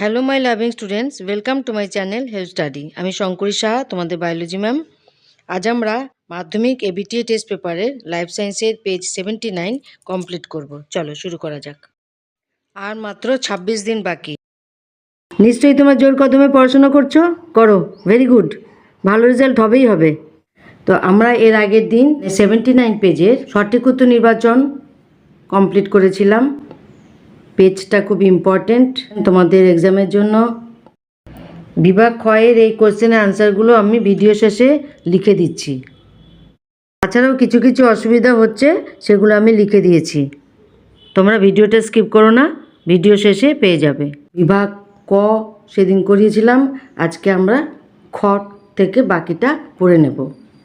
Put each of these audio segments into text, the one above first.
Hello my loving students welcome to my channel health study আমি শঙ্করী সাহা, তোমাদের biology ma'am আজ আমরা মাধ্যমিক এবিটিএ টেস্ট পেপারের লাইফ সায়েন্সের পেজ সেভেন্টি নাইন কমপ্লিট করব। চলো, শুরু করা যাক। আর মাত্র ছাব্বিশ দিন বাকি। নিশ্চয়ই তোমার জোর কদমে পড়াশোনা করছ? করো ভেরি গুড ভালো রেজাল্ট হবেই হবে। তো আমরা এর আগের দিন সেভেন্টি নাইন পেজের সঠিক উত্তর নির্বাচন কমপ্লিট করেছিলাম। পেজটা খুব ইম্পর্ট্যান্ট তোমাদের এক্সামের জন্য। বিভাগ ক্ষয়ের এই কোশ্চেনের আনসারগুলো আমি ভিডিও শেষে লিখে দিচ্ছি। তাছাড়াও কিছু কিছু অসুবিধা হচ্ছে, সেগুলো আমি লিখে দিয়েছি। তোমরা ভিডিওটা স্কিপ করো না ভিডিও শেষে পেয়ে যাবে। বিভাগ ক সেদিন করিয়েছিলাম, আজকে আমরা খ থেকে বাকিটা পড়ে নেব।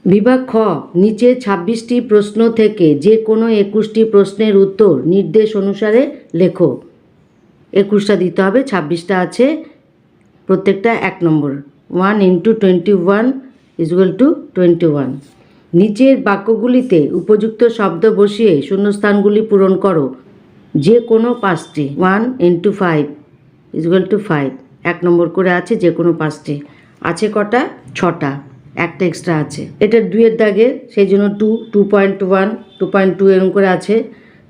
বিভাগ খ, নিচে ছাব্বিশটি প্রশ্ন থেকে যে কোনো একুশটি প্রশ্নের উত্তর নির্দেশ অনুসারে লেখো। একুশটা দিতে হবে, ছাব্বিশটা আছে, প্রত্যেকটা এক নম্বর। One into twenty one equal to twenty one নিচের বাক্যগুলিতে উপযুক্ত শব্দ বসিয়ে শূন্যস্থানগুলি পূরণ করো। যে কোনো পাঁচটি one into five equal to five এক নম্বর করে আছে যে কোনো পাঁচটি। আছে কটা? ছটা। একটা এক্সট্রা আছে। এটা দুয়ের দাগের সেই জন্য two two point one two point two এরকম করে আছে।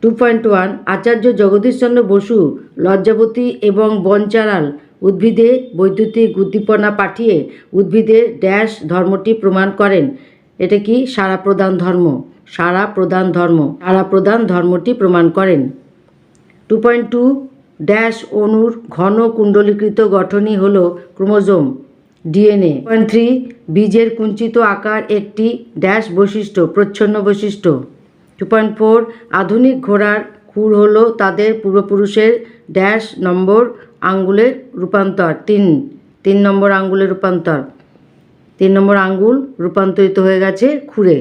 Two point one Acharya Jagadishchandra Basu, লজ্জাবতী এবং বনচারাল উদ্ভিদে বৈদ্যুতিক উদ্দীপনা পাঠিয়ে উদ্ভিদের ড্যাশ ধর্মটি প্রমাণ করেন। এটা কি সারা প্রধান ধর্ম? সারা প্রধান ধর্ম। সারা প্রধান ধর্মটি প্রমাণ করেন। টু পয়েন্ট টু ড্যাশ অণুর ঘন কুণ্ডলীকৃত গঠনই হল ক্রোমোজোম, ডিএনএ। পয়েন্ট থ্রি বীজের কুঞ্চিত আকার একটি ড্যাশ বৈশিষ্ট্য, প্রচ্ছন্ন বৈশিষ্ট্য। টু পয়েন্ট ফোর আধুনিক ঘোড়ার খুর হলো তাদের পূর্বপুরুষের ড্যাশ নম্বর আঙ্গুলের রূপান্তর, তিন তিন নম্বর আঙ্গুলের রূপান্তর। তিন নম্বর আঙ্গুল রূপান্তরিত হয়ে গেছে খুরে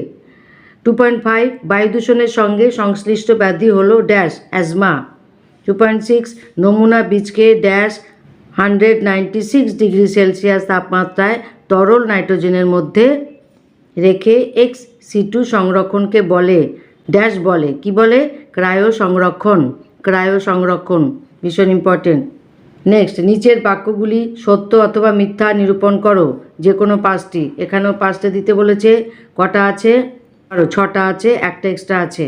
টু পয়েন্ট ফাইভ বায়ু দূষণের সঙ্গে সংশ্লিষ্ট ব্যাধি হলো dash, asthma. Two point six নমুনা বীজকে dash hundred ninety six degree Celsius তাপমাত্রায় তরল নাইট্রোজেনের মধ্যে রেখে এক্স সি টু সংরক্ষণকে বলে। ড্যাশ বলে। কি বলে? ক্রায়ো সংরক্ষণ ক্রায়ো সংরক্ষণ ভীষণ ইম্পর্টেন্ট নেক্সট নিচের বাক্যগুলি সত্য অথবা মিথ্যা নিরূপণ করো। যে কোনো পাঁচটি। এখানেও পাঁচটা দিতে বলেছে। কটা আছে? আরও ছটা আছে, একটা এক্সট্রা আছে।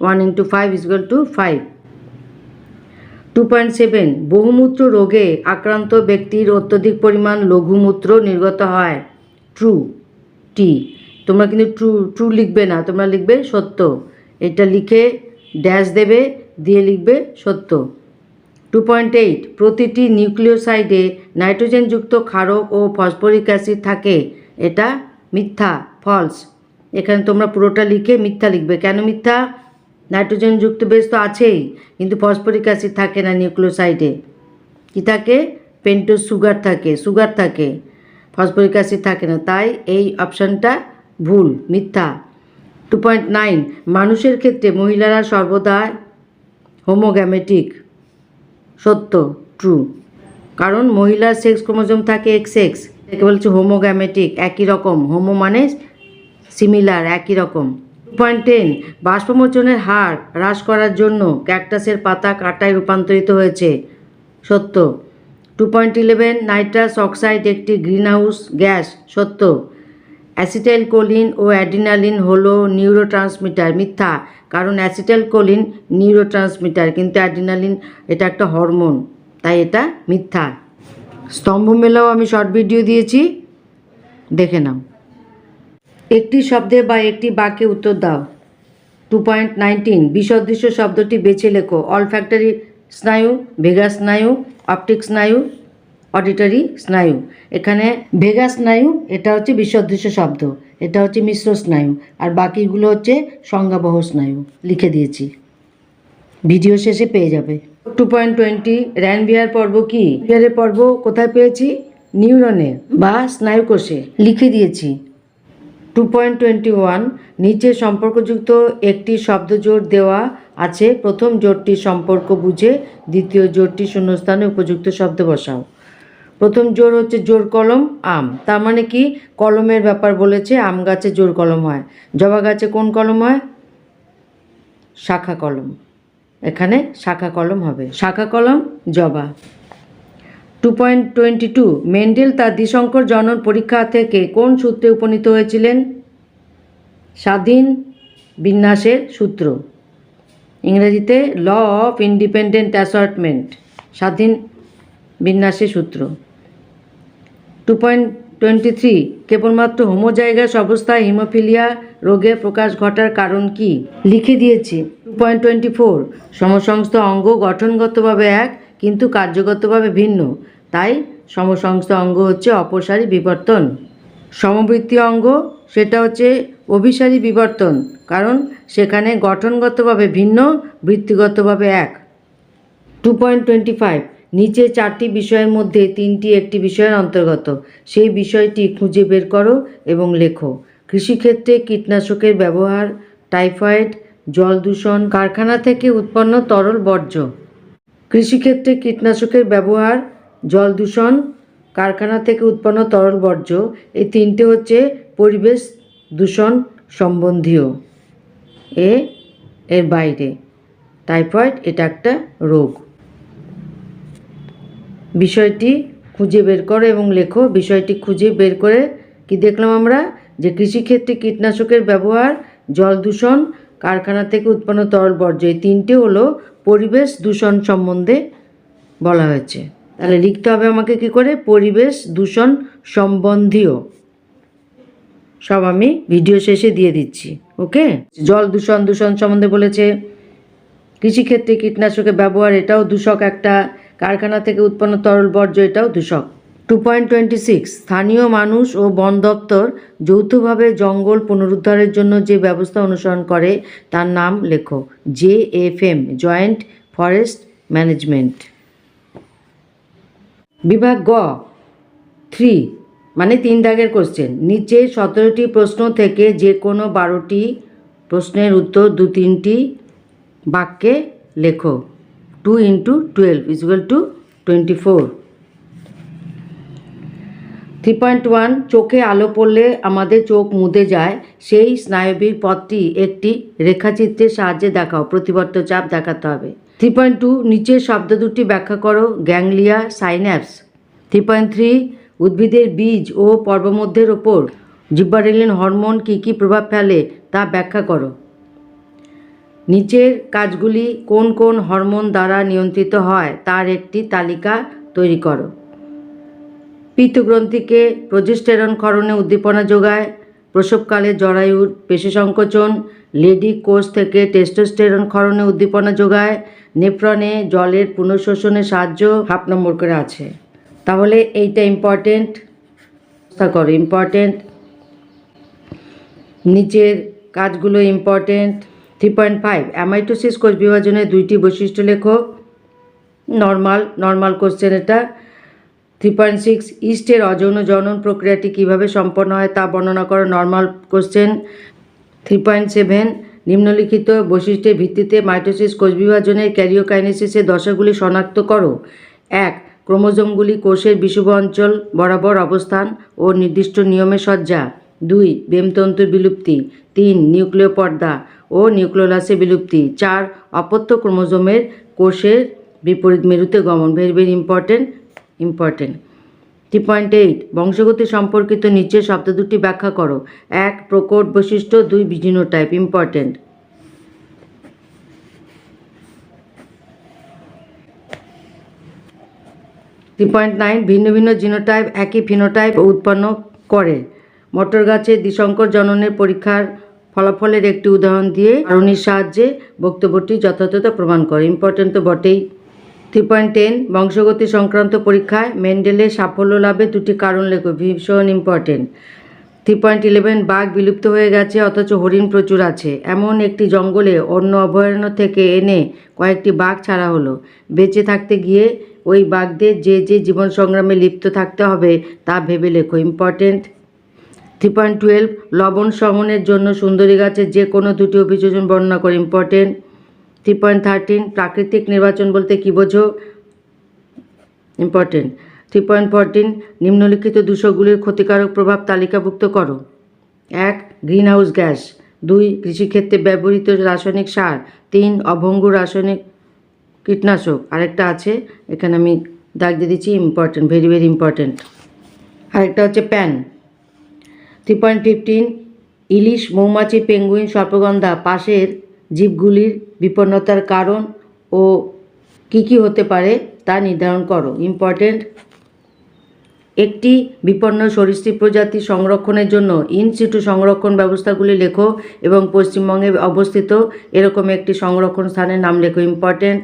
One into five equal to five two point seven বহুমূত্র রোগে আক্রান্ত ব্যক্তির অত্যধিক পরিমাণ লঘুমূত্র নির্গত হয়। ট্রু টি তোমরা কিন্তু ট্রু ট্রু লিখবে না। তোমরা লিখবে সত্য। এটা লিখে ড্যাশ দেবে, দিয়ে লিখবে সত্য। টু পয়েন্ট এইট প্রতিটি নিউক্লিওসাইডে নাইট্রোজেনযুক্ত ক্ষারক ও ফসফরিক অ্যাসিড থাকে। এটা মিথ্যা ফলস এখানে তোমরা পুরোটা লিখে মিথ্যা লিখবে। কেন মিথ্যা? নাইট্রোজেনযুক্ত বেশ তো আছেই, কিন্তু ফসফরিক অ্যাসিড থাকে না নিউক্লিওসাইডে। কী থাকে? পেন্টোজ সুগার থাকে সুগার থাকে। ফসফরিক অ্যাসিড থাকে না, তাই এই অপশানটা ভুল, মিথ্যা। টু পয়েন্ট নাইন মানুষের ক্ষেত্রে মহিলারা সর্বদা হোমোগ্যামেটিক সত্য ট্রু কারণ মহিলার সেক্স ক্রোমোজোম থাকে এক্স এক্স একে বলছে হোমোগ্যামেটিক একই রকম। হোমো মানে সিমিলার একই রকম। টু পয়েন্ট টেন বাষ্পমোচনের হার হ্রাস করার জন্য ক্যাকটাসের পাতা কাটায় রূপান্তরিত হয়েছে। সত্য। Two point eleven nitrous oxide একটি গ্রিনহাউস গ্যাস সত্য। অ্যাসিটাইল কোলিন ও অ্যাডিনালিন হলো নিউরো ট্রান্সমিটার মিথ্যা, কারণ অ্যাসিটাইল কোলিন নিউরো ট্রান্সমিটার কিন্তু অ্যাডিনালিন এটা একটা হরমোন, তাই এটা মিথ্যা। স্তম্ভ মেলাও আমি শর্ট ভিডিও দিয়েছি, দেখে নাও। একটি শব্দে বা একটি বাক্যে উত্তর দাও। টু পয়েন্ট নাইনটিন বিসদৃশ্য শব্দটি বেছে লেখো। অল ফ্যাক্টরি স্নায়ু ভেগা স্নায়ু অপটিক স্নায়ু অডিটরি স্নায়ু এখানে ভেগা স্নায়ু এটা হচ্ছে বিসদৃশ্য শব্দ। এটা হচ্ছে মিশ্র স্নায়ু। আর বাকিগুলো হচ্ছে সংজ্ঞাবহ স্নায়ু। লিখে দিয়েছি। ভিডিও শেষে পেয়ে যাবে। টু পয়েন্ট টোয়েন্টি র্যানবিয়ার পর্ব কি? বিয়ারের পর্ব কোথায় পেয়েছি? নিউরনে বা স্নায়ুকোষে। লিখে দিয়েছি। টু পয়েন্ট টোয়েন্টি ওয়ান নিচে সম্পর্কযুক্ত একটি শব্দ জোর দেওয়া আছে। প্রথম জোরটির সম্পর্ক বুঝে দ্বিতীয় জোরটি শূন্যস্থানে উপযুক্ত শব্দ বসাও। প্রথম জোর হচ্ছে জোর কলম, আম। তার মানে কি? কলমের ব্যাপার বলেছে, আম গাছে জোর কলম হয়। জবা গাছে কোন কলম হয়? শাখা কলম। এখানে শাখা কলম হবে। শাখা কলম, জবা। Two point twenty two, Mendel তার দ্বিসংকর জনন পরীক্ষা থেকে কোন সূত্রে উপনীত হয়েছিলেন? স্বাধীন বিন্যাসের সূত্র। ইংরেজিতে ল অফ ইন্ডিপেন্ডেন্ট অ্যাসর্টমেন্ট, স্বাধীন বিন্যাসের সূত্র। টু পয়েন্ট টোয়েন্টি থ্রি, কেবলমাত্র হোমোজাইগাস অবস্থায় হিমোফিলিয়া রোগের প্রকাশ ঘটার কারণ কি? লিখে দিয়েছি। টু পয়েন্ট টোয়েন্টি ফোর, সমসংস্থ অঙ্গ গঠনগতভাবে এক, কিন্তু কার্যগতভাবে ভিন্ন। তাই সমসংস্থ অঙ্গ হচ্ছে অপসারী বিবর্তন। সমবৃত্তি অঙ্গ, সেটা হচ্ছে অভিসারী বিবর্তন, কারণ সেখানে গঠনগতভাবে ভিন্ন, বৃত্তিগতভাবে এক। টু পয়েন্ট টোয়েন্টি ফাইভ নিচে চারটি বিষয়ের মধ্যে তিনটি একটি বিষয়ের অন্তর্গত। সেই বিষয়টি খুঁজে বের করো এবং লেখো। কৃষিক্ষেত্রে কীটনাশকের ব্যবহার, টাইফয়েড, জল দূষণ, কারখানা থেকে উৎপন্ন তরল বর্জ্য। কৃষিক্ষেত্রে কীটনাশকের ব্যবহার, জল দূষণ, কারখানা থেকে উৎপন্ন তরল বর্জ্য। এই তিনটে হচ্ছে পরিবেশ দূষণ সম্বন্ধীয়। এ এর বাইরে। টাইফয়েড এটা একটা রোগ। বিষয়টি খুঁজে বের করো এবং লেখো। বিষয়টি খুঁজে বের করে কি দেখলাম আমরা? যে কৃষিক্ষেত্রে কীটনাশকের ব্যবহার, জল দূষণ, কারখানা থেকে উৎপন্ন তরল বর্জ্য, এই তিনটে হলো পরিবেশ দূষণ সম্বন্ধে বলা হয়েছে। তাহলে লিখতে হবে আমাকে কি করে? পরিবেশ দূষণ সম্বন্ধীয়। সব আমি ভিডিও শেষে দিয়ে দিচ্ছি, ওকে? জল দূষণ দূষণ সম্বন্ধে বলেছে, কৃষিক্ষেত্রে কীটনাশকের ব্যবহার, এটাও দূষক একটা কারখানা থেকে উৎপন্ন তরল বর্জ্য এটাও দূষক টু পয়েন্ট টোয়েন্টি সিক্স স্থানীয় মানুষ ও বন দপ্তর যৌথভাবে জঙ্গল পুনরুদ্ধারের জন্য যে ব্যবস্থা অনুসরণ করে, তার নাম লেখো, J F M joint forest management বিভাগ গ থ্রি মানে তিন দাগের কোশ্চেন নিচে সতেরোটি প্রশ্ন থেকে যে কোনো বারোটি প্রশ্নের উত্তর দু তিনটি বাক্যে লেখো। Two into twelve equal to twenty four three one চোখে আলো পড়লে আমাদের চোখ মুদে যায়, সেই স্নায়বিক পথটি একটি রেখাচিত্রের সাহায্যে দেখাও, প্রতিবর্ত চাপ দেখাতে হবে। থ্রি পয়েন্ট টু নিচের শব্দ দুটি ব্যাখ্যা করো, ganglia synapse. Three point three উদ্ভিদের বীজ ও পর্বমধ্যের ওপর জিব্বারেলিন হরমোন কী কী প্রভাব ফেলে তা ব্যাখ্যা করো। নিচের কাজগুলি কোন কোন হরমোন দ্বারা নিয়ন্ত্রিত হয় তার একটি তালিকা তৈরি করো। পিত্তগ্রন্থিকে প্রজেস্টেরন ক্ষরণে উদ্দীপনা যোগায়, প্রসবকালে জরায়ুর পেশি সংকোচন, লেডি কোষ থেকে টেস্টোস্টেরন ক্ষরণে উদ্দীপনা যোগায়, নেফ্রনে জলের পুনঃশোষণে সাহায্য হাফ নম্বর করে আছে। তাহলে এইটা ইম্পর্টেন্ট করো ইম্পর্টেন্ট নিচের কাজগুলো important three point five amitosis কোষ বিভাজনের দুইটি বৈশিষ্ট্য লেখো। নর্মাল নর্মাল কোশ্চেন এটা। থ্রি পয়েন্ট সিক্স ইস্টের অযৌন জনন প্রক্রিয়াটি কীভাবে সম্পন্ন হয় তা বর্ণনা করো normal question three point seven নিম্নলিখিত বৈশিষ্ট্যের ভিত্তিতে মাইটোসিস কোষ বিভাজনের ক্যারিওকাইনেসিসের দশাগুলি শনাক্ত করো। এক, ক্রোমোজোমগুলি কোষের বিষুব অঞ্চল বরাবর অবস্থান ও নির্দিষ্ট নিয়মে সজ্জা। দুই, বেমতন্তুর বিলুপ্তি। তিন, নিউক্লিয় পর্দা। ও নিউক্লিওলাসের বিলুপ্তি। চার, অপত্য ক্রোমোজোমের কোষের বিপরীত মেরুতে গমন। Very very important important three point eight বংশগতি সম্পর্কিত নিচের শব্দ দুটি ব্যাখ্যা করো। এক, প্রকট বৈশিষ্ট্য। দুই type important three point nine ভিন্ন ভিন্ন জিনোটাইপ একই ফিনোটাইপ উৎপন্ন করে। মটর গাছের দ্বিশঙ্কর জননের পরীক্ষার ফলাফলের একটি উদাহরণ দিয়ে কারণীর সাহায্যে বক্তব্যটি যথাযথতা প্রমাণ করে। ইম্পর্টেন্ট তো বটেই। থ্রি পয়েন্ট টেন বংশগতি সংক্রান্ত পরীক্ষায় মেন্ডেলের সাফল্য লাভে দুটি কারণ লেখো, ভীষণ ইম্পর্টেন্ট থ্রি পয়েন্ট ইলেভেন বাঘ বিলুপ্ত হয়ে গেছে, অথচ হরিণ প্রচুর আছে। এমন একটি জঙ্গলে অন্য অভয়ারণ্য থেকে এনে কয়েকটি বাঘ ছাড়া হলো। বেঁচে থাকতে গিয়ে ওই বাঘদের যে যে জীবন সংগ্রামে লিপ্ত থাকতে হবে তা ভেবে লেখো। ইম্পর্টেন্ট থ্রি পয়েন্ট টুয়েলভ লবণ সহনের জন্য সুন্দরী গাছের যে কোনো দুটি অভিযোজন বর্ণনা করে ইম্পর্টেন্ট থ্রি পয়েন্ট থার্টিন প্রাকৃতিক নির্বাচন বলতে কী বোঝো? ইম্পর্টেন্ট থ্রি পয়েন্ট ফোরটিন নিম্নলিখিত দূষকগুলির ক্ষতিকারক প্রভাব তালিকাভুক্ত করো। এক গ্রিনহাউস গ্যাস দুই, কৃষিক্ষেত্রে ব্যবহৃত রাসায়নিক সার। তিন, অভঙ্গ রাসায়নিক কীটনাশক। আরেকটা আছে, এখানে আমি দাগ দিয়ে দিচ্ছি ইম্পর্টেন্ট ভেরি ভেরি ইম্পর্টেন্ট আরেকটা হচ্ছে প্যান থ্রি পয়েন্ট ফিফটিন ইলিশ, মৌমাছি, পেঙ্গুইন, সর্পগন্ধা, পাশের জীবগুলির বিপন্নতার কারণ ও কী কী হতে পারে তা নির্ধারণ করো। ইম্পর্টেন্ট একটি বিপন্ন সরীসৃপ প্রজাতি সংরক্ষণের জন্য ইনসিটু সংরক্ষণ ব্যবস্থাগুলি লেখো এবং পশ্চিমবঙ্গে অবস্থিত এরকম একটি সংরক্ষণ স্থানের নাম লেখো। ইম্পর্টেন্ট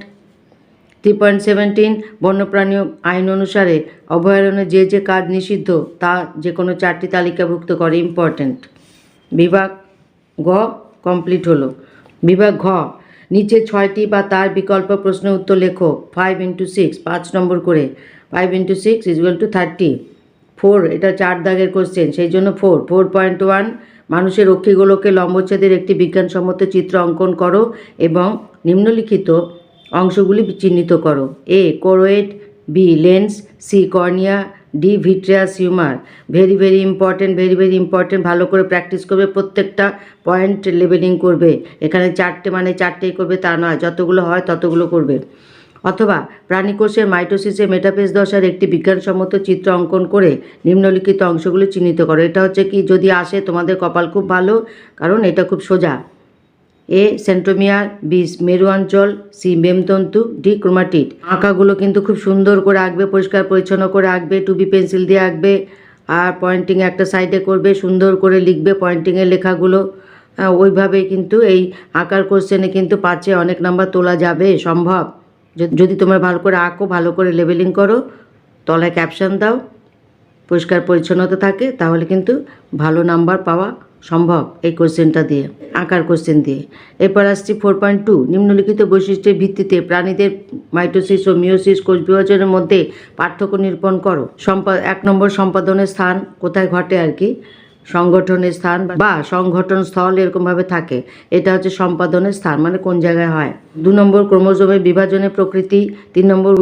থ্রি পয়েন্ট সেভেন্টিন বন্যপ্রাণী আইন অনুসারে অভয়ারণ্যে যে যে কাজ নিষিদ্ধ, তা যে কোনো চারটি তালিকাভুক্ত করে ইম্পর্টেন্ট বিভাগ গ কমপ্লিট হলো। বিভাগ ঘ, নিচে ছয়টি বা তার বিকল্প প্রশ্নের উত্তর লেখো। ফাইভ ইন্টু সিক্স পাঁচ নম্বর করে। Five into six equal to thirty four এটা চার দাগের কোশ্চেন সেই জন্য ফোর ফোর পয়েন্ট ওয়ান মানুষের অক্ষিগোলকে লম্বচ্ছেদের একটি বিজ্ঞানসম্মত চিত্র অঙ্কন করো এবং নিম্নলিখিত অংশগুলি চিহ্নিত করো। A, choroid, B, lens, C, cornea, D vitreous humour very very important, very very important. ভালো করে প্র্যাকটিস করবে, প্রত্যেকটা পয়েন্ট লেভেলিং করবে। এখানে চারটে মানে চারটেই করবে, তা নয়। যতগুলো হয় ততগুলো করবে। অথবা প্রাণীকোষের মাইটোসিসে মেটাফেজ দশার একটি বিজ্ঞানসম্মত চিত্র অঙ্কন করে নিম্নলিখিত অংশগুলি চিহ্নিত করো। এটা হচ্ছে কি, যদি আসে তোমাদের কপাল খুব ভালো, কারণ এটা খুব সোজা। এ সেন্ট্রোমিয়ার, বি মেরু অঞ্চল সি মেমতন্তু, ডি ক্রোমাটিড। আঁকাগুলো কিন্তু খুব সুন্দর করে আঁকবে, পরিষ্কার পরিচ্ছন্ন করে আঁকবে টুবি পেন্সিল দিয়ে আঁকবে, আর পয়েন্টিং একটা সাইডে করবে, সুন্দর করে লিখবে পয়েন্টিংয়ের লেখাগুলো। ওইভাবে কিন্তু এই আঁকার কোশ্চেনে কিন্তু পাঁচে অনেক নাম্বার তোলা যাবে, সম্ভব। যদি তোমরা ভালো করে আঁকো, ভালো করে লেবেলিং করো, তলায় ক্যাপশন দাও, পরিষ্কার পরিচ্ছন্নতা থাকে, তাহলে কিন্তু ভালো নাম্বার পাওয়া সম্ভব এই কোশ্চেনটা দিয়ে, আঁকার কোশ্চেন দিয়ে। এরপর আসছি ফোর পয়েন্ট টু নিম্নলিখিত বৈশিষ্ট্যের ভিত্তিতে প্রাণীদের মাইটোসিস ও মিওসিস কোষ বিভাজনের মধ্যে পার্থক্য নিরূপণ করো। সম্পা, এক নম্বর সম্পাদনের স্থান কোথায় ঘটে আর কি? সংগঠনের স্থান বা সংগঠন স্থল এরকমভাবে থাকে। এটা হচ্ছে সম্পাদনের স্থান মানে কোন জায়গায় হয়? দু নম্বর ক্রোমোজোমের বিভাজনের প্রকৃতি, তিন নম্বর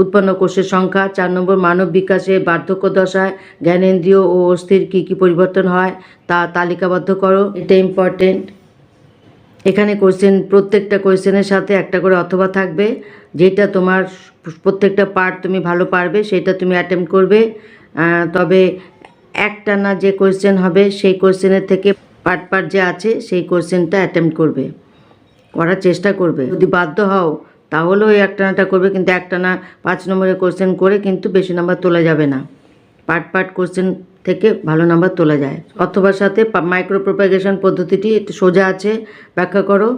উৎপন্ন কোষের সংখ্যা, চার নম্বর মানব বিকাশে বার্ধক্য দশায় জ্ঞানেন্দ্রিয় ও অস্থির কী কী পরিবর্তন হয় তা তালিকাবদ্ধ করো। এটা ইম্পর্টেন্ট এখানে কোশ্চেন প্রত্যেকটা কোশ্চেনের সাথে একটা করে অথবা থাকবে। যেটা তোমার প্রত্যেকটা পার্ট তুমি ভালো পারবে, সেটা তুমি অ্যাটেম্প করবে। তবে একটা না যে কোশ্চেন হবে, সেই কোশ্চেনের থেকে পার্ট পার্ট যে আছে, সেই কোশ্চেনটা অ্যাটেম্প করবে। করার চেষ্টা করবে। যদি বাধ্য হও তাহলেও ওই একটানাটা করবে, কিন্তু একটানা পাঁচ নম্বরের কোশ্চেন করে কিন্তু বেশি নাম্বার তোলা যাবে না। পার্ট পার্ট কোশ্চেন থেকে ভালো নাম্বার তোলা যায়। অথবা সাথে মাইক্রো প্রোপাগেশন পদ্ধতিটি একটু সোজা আছে, ব্যাখ্যা করো।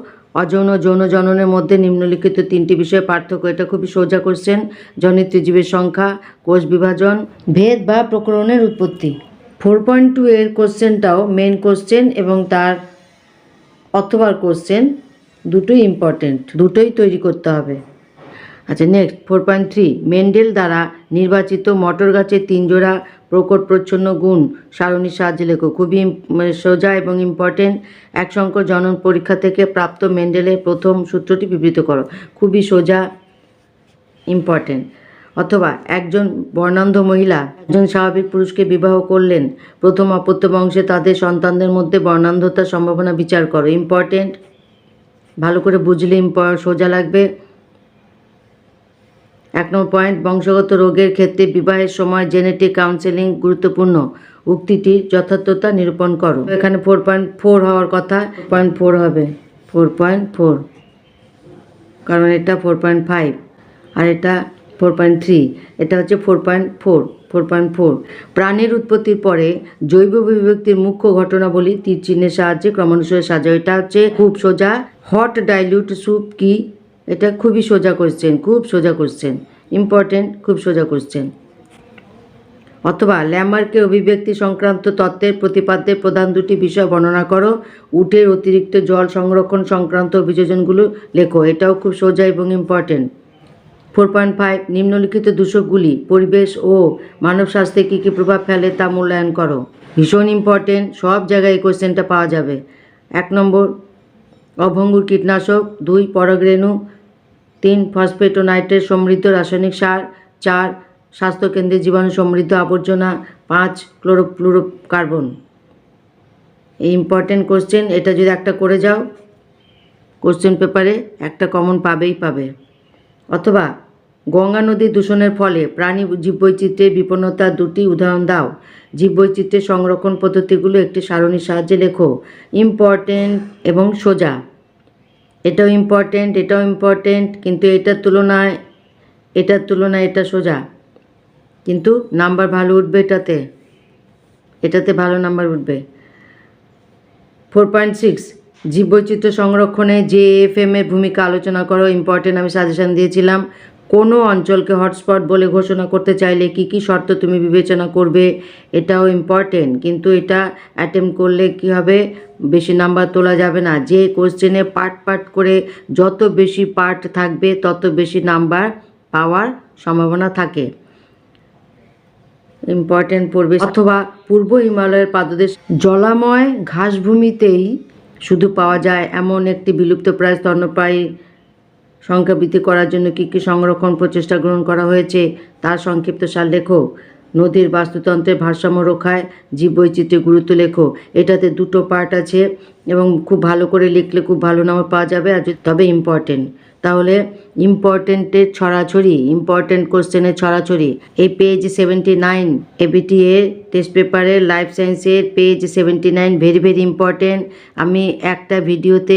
অযৌন যৌন জননের মধ্যে নিম্নলিখিত তিনটি বিষয়ে পার্থক্য, এটা খুবই সোজা কোশ্চেন জনিত জীবের সংখ্যা, কোষ বিভাজন, ভেদ বা প্রকরণের উৎপত্তি। ফোর পয়েন্ট টু এর কোশ্চেনটাও মেন কোশ্চেন এবং তার অথবার কোশ্চেন দুটোই ইম্পর্টেন্ট দুটোই তৈরি করতে হবে। আচ্ছা next four point three Mendel দ্বারা নির্বাচিত মটর গাছের তিনজোড়া প্রকট প্রচ্ছন্ন গুণ সারণীর সাহায্যে লেখো। খুবই মানে সোজা এবং ইম্পর্টেন্ট এক সংখ্যক জনন পরীক্ষা থেকে প্রাপ্ত মেন্ডেলের প্রথম সূত্রটি বিবৃত করো। খুবই সোজা ইম্পর্টেন্ট অথবা, একজন বর্ণান্ধ মহিলা, একজন স্বাভাবিক পুরুষকে বিবাহ করলেন, প্রথম অপত্য বংশে তাদের সন্তানদের মধ্যে বর্ণান্ধতার সম্ভাবনা বিচার করো। ইম্পর্টেন্ট ভালো করে বুঝলে সোজা লাগবে। এক নম্বর পয়েন্ট বংশগত রোগের ক্ষেত্রে বিবাহের সময় জেনেটিক কাউন্সেলিং গুরুত্বপূর্ণ। উক্তিটি যথার্থতা নিরূপণ করো। এখানে ফোর পয়েন্ট ফোর হওয়ার কথা। পয়েন্ট ফোর হবে। ফোর পয়েন্ট ফোর কারণ এটা ফোর পয়েন্ট ফাইভ আর এটা ফোর পয়েন্ট থ্রি, এটা হচ্ছে four point four four point four. প্রাণের উৎপত্তির পরে জৈব বিভক্তির মুখ্য ঘটনাবলী তীর চিহ্নের সাহায্যে ক্রমানুসারে সাজাও। এটা হচ্ছে খুব সোজা হট ডাইলিউট স্যুপ কি? এটা খুবই সোজা কোশ্চেন খুব সোজা কোশ্চেন ইম্পর্টেন্ট খুব সোজা কোশ্চেন অথবা ল্যামার্কের অভিব্যক্তি সংক্রান্ত তত্ত্বের প্রতিপাদ্যের প্রধান দুটি বিষয় বর্ণনা করো। উটের অতিরিক্ত জল সংরক্ষণ সংক্রান্ত অভিযোজনগুলো লেখো, এটাও খুব সোজা এবং ইম্পর্টেন্ট ফোর পয়েন্ট ফাইভ নিম্নলিখিত দূষকগুলি পরিবেশ ও মানব স্বাস্থ্যে কী কী প্রভাব ফেলে তা মূল্যায়ন করো। ভীষণ ইম্পর্টেন্ট সব জায়গায় এই কোশ্চেনটা পাওয়া যাবে। এক নম্বর, অভঙ্গুর কীটনাশক। দুই, পরাগরেণু। তিন ফসফেট ও নাইট্রেট সমৃদ্ধ রাসায়নিক সার। চার, স্বাস্থ্যকেন্দ্রে জীবাণু সমৃদ্ধ আবর্জনা। পাঁচ ক্লোরোফ্লুরো কার্বন এই ইম্পর্টেন্ট কোশ্চেন এটা যদি একটা করে যাও কোশ্চেন পেপারে একটা কমন পাবেই পাবে। অথবা গঙ্গা নদী দূষণের ফলে প্রাণী জীববৈচিত্র্যের বিপন্নতার দুটি উদাহরণ দাও। জীববৈচিত্র্যের সংরক্ষণ পদ্ধতিগুলো একটি সারণীর সাহায্যে লেখো। ইম্পর্টেন্ট এবং সোজা। এটাও ইম্পর্টেন্ট এটাও ইম্পর্টেন্ট, কিন্তু এটার তুলনায় এটার তুলনায় এটা সোজা। কিন্তু নাম্বার ভালো উঠবে এটাতে। এটাতে ভালো নাম্বার উঠবে। ফোর পয়েন্ট সিক্স জীববৈচিত্র্য সংরক্ষণে যে এফ এর ভূমিকা আলোচনা করো ইম্পর্টেন্ট আমি সাজেশন দিয়েছিলাম। কোনো অঞ্চলকে হটস্পট বলে ঘোষণা করতে চাইলে কি কি শর্ত তুমি বিবেচনা করবে, এটাও ইম্পর্টেন্ট কিন্তু এটা অ্যাটেম্প করলে কি হবে? বেশি নাম্বার তোলা যাবে না। যে কোশ্চেনে পার্ট পার্ট করে যত বেশি পার্ট থাকবে, তত বেশি নাম্বার পাওয়ার সম্ভাবনা থাকে। ইম্পর্টেন্ট পড়বে অথবা পূর্ব হিমালয়ের পাদদেশ জলাময় ঘাসভূমিতেই শুধু পাওয়া যায় এমন একটি বিলুপ্তপ্রায় স্তন্যপায়ী সংখ্যা বৃদ্ধি করার জন্য কী কী সংরক্ষণ প্রচেষ্টা গ্রহণ করা হয়েছে তার সংক্ষিপ্ত সার লেখো। নদীর বাস্তুতন্ত্রের ভারসাম্য রক্ষায় জীববৈচিত্র্যের গুরুত্ব লেখো। এটাতে দুটো পার্ট আছে এবং খুব ভালো করে লিখলে খুব ভালো নাম্বার পাওয়া যাবে আর তবে ইম্পর্টেন্ট তাহলে ইম্পর্টেন্টের ছড়াছড়ি ইম্পর্টেন্ট কোশ্চেনের ছড়াছড়ি। এই পেজ সেভেন্টি নাইন এবিটি এর টেস্ট পেপারের লাইফ সায়েন্সের page seventy nine very very important আমি একটা ভিডিওতে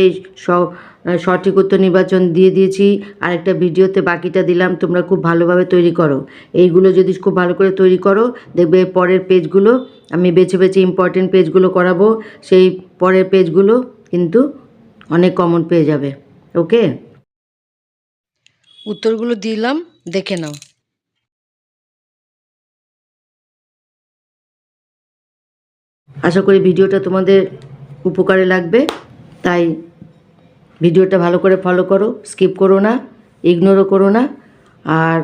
সঠিক উত্তর নির্বাচন দিয়ে দিয়েছি আর একটা ভিডিওতে বাকিটা দিলাম, তোমরা খুব ভালোভাবে তৈরি করো। এইগুলো যদি খুব ভালো করে তৈরি করো, দেখবে পরের পেজগুলো আমি বেছে বেছে ইম্পর্টেন্ট পেজগুলো করাবো, সেই পরের পেজগুলো কিন্তু অনেক কমন পেয়ে যাবে। ওকে উত্তরগুলো দিলাম, দেখে নাও। আশা করি ভিডিওটা তোমাদের উপকারে লাগবে, তাই ভিডিওটা ভালো করে ফলো করো স্কিপ করো না ইগনোরও করো না। আর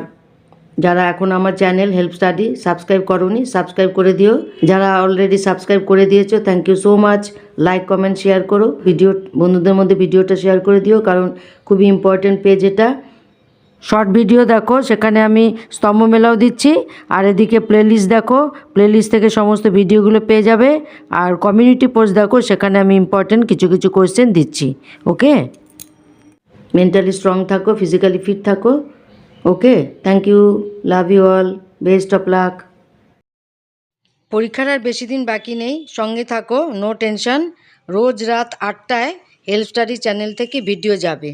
যারা এখন আমার চ্যানেল হেল্প স্টাডি সাবস্ক্রাইব করোনি সাবস্ক্রাইব করে দিও। যারা অলরেডি সাবস্ক্রাইব করে দিয়েছ thank you so much like comment share করো। ভিডিও, বন্ধুদের মধ্যে ভিডিওটা শেয়ার করে দিও, কারণ খুবই ইম্পর্টেন্ট পেজ এটা। শর্ট ভিডিও দেখো, সেখানে আমি স্তম্ভ মেলাও দিচ্ছি। আর এদিকে প্লেলিস্ট দেখো প্লেলিস্ট থেকে সমস্ত ভিডিওগুলো পেয়ে যাবে। আর কমিউনিটি পোস্ট দেখো, সেখানে আমি ইম্পর্টেন্ট কিছু কিছু কোয়েশ্চেন দিচ্ছি ওকে মেন্টালি স্ট্রং থাকো ফিজিক্যালি ফিট থাকো okay thank you love you all best of luck পরীক্ষার আর বেশি দিন বাকি নেই, সঙ্গে থাকো নো টেনশন রোজ রাত আটটায় হেল্প স্টাডি চ্যানেল থেকে ভিডিও যাবে।